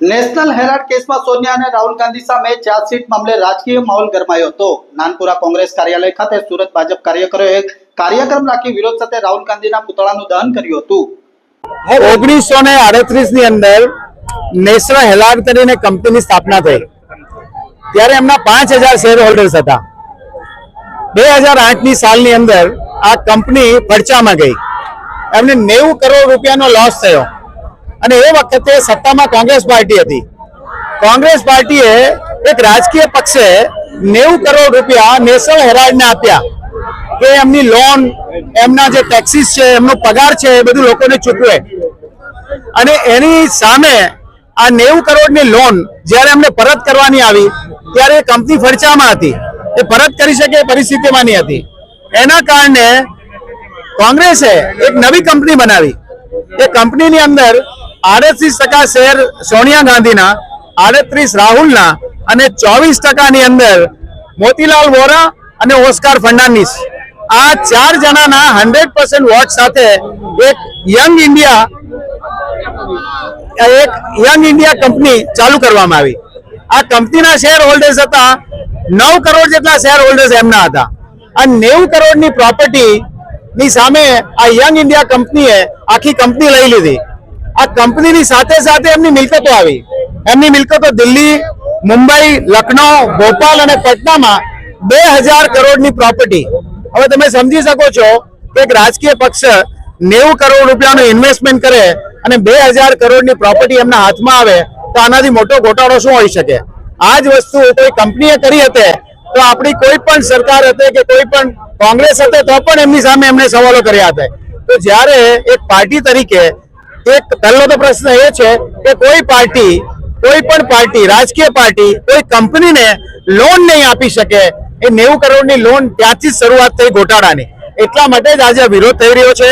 National Herald કેસમાં સોનિયા અને રાહુલ ગાંધી સામે ચાર્જશીટ મામલે રાજકીય માહોલ ગરમાયો હતો. નાનપુરા કોંગ્રેસ કાર્યાલય ખાતે સુરત ભાજપ કાર્યકરોએ કાર્યક્રમ રાખી વિરોધ સાથે રાહુલ ગાંધીના પુતળાનું દહન કર્યું હતું. ઓગણીસો ને આડત્રીસની અંદર નેશનલ હેલાડ કરીને કંપનીની સ્થાપના થઈ. ત્યારે એમના પાંચ હજાર શેર હોલ્ડર્સ હતા. બે હજાર આઠની સાલની અંદર આ કંપની પડચામાં ગઈ. એમને નેવું કરોડ રૂપિયાનો લોસ થયો. અને એ વખતે સત્તામાં કોંગ્રેસ પાર્ટી હતી. કોંગ્રેસ પાર્ટીએ એક રાજકીય પક્ષે નેવું કરોડ રૂપિયા નેશનલ હેરાલ્ડને આપ્યા કે એમની લોન, એમના જે ટેક્સીસ છે, એમનો પગાર છે, એ બધું લોકોને ચૂકવે. અને એની સામે આ નેવું કરોડની લોન જ્યારે એમને પરત કરવાની આવી, ત્યારે એ કંપની ફરચામાં હતી. એ પરત કરી શકે એ પરિસ્થિતિમાં નહીં હતી. એના કારણે કોંગ્રેસે એક નવી કંપની બનાવી. એ કંપનીની અંદર આડત્રીસ ટકા શેર સોનિયા ગાંધીના, આડત્રીસ રાહુલના અને ચોવીસ ટકાની અંદર મોતીલાલ વોરા અને ઓસ્કાર ફર્નાન્ડિસ. આ ચાર જણાના હંડ્રેડ પર્સન્ટ વોટ સાથે એક યંગ ઇન્ડિયા, એક યંગ ઇન્ડિયા કંપની ચાલુ કરવામાં આવી. આ કંપનીના શેર હોલ્ડર્સ હતા, નવ કરોડ જેટલા શેર હોલ્ડર્સ એમના હતા. આ નેવું કરોડની પ્રોપર્ટી ની સામે આ યંગ ઇન્ડિયા કંપનીએ આખી કંપની લઈ લીધી. આ કંપનીની સાથે સાથે એમની મિલકતો આવી. એમની મિલકતો દિલ્હી, મુંબઈ લખનૌ ભોપાલ અને પટનામાં બે હજાર કરોડની પ્રોપર્ટી. હવે તમે સમજી શકો છો કે એક રાજકીય પક્ષ નેવું કરોડ રૂપિયાનું ઇન્વેસ્ટમેન્ટ કરે અને બે હજાર કરોડની પ્રોપર્ટી એમના હાથમાં આવે, તો આનાથી મોટો ઘોટાળો શું હોઈ શકે? આ જ વસ્તુ કોઈ કંપનીએ કરી હતી, તો આપણી કોઈ પણ સરકાર હતી કે કોઈ પણ કોંગ્રેસ હતી, તો પણ એમની સામે એમને સવાલો કર્યા હતા. તો જ્યારે એક પાર્ટી તરીકે એક પહેલો તો પ્રશ્ન એ છે કે કોઈ પાર્ટી, કોઈ પણ પાર્ટી, રાજકીય પાર્ટી, કોઈ કંપનીને લોન નહીં આપી શકે. એ નેવું કરોડની લોન ત્યાંથી શરૂઆત થઈ ગોટાળાની. એટલા માટે જ આજે વિરોધ થઈ રહ્યો છે.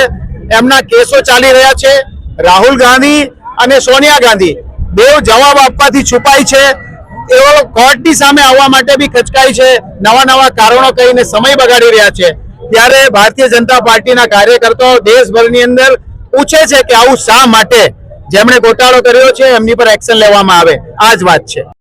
એમના કેસો ચાલી રહ્યા છે. રાહુલ ગાંધી અને સોનિયા ગાંધી બેવ જવાબ આપવાથી છુપાય છે. એઓ કોર્ટની સામે આવવા માટે બી ખચકાય છે. નવા નવા કારણો કહીને સમય બગાડી રહ્યા છે. ત્યારે ભારતીય જનતા પાર્ટીના કાર્યકર્તાઓ દેશભરની અંદર પૂછે છે કે આવું શા માટે? જેમણે ગોટાળો કર્યો છે, એમની પર એક્શન લેવામાં આવે. આ જ વાત છે.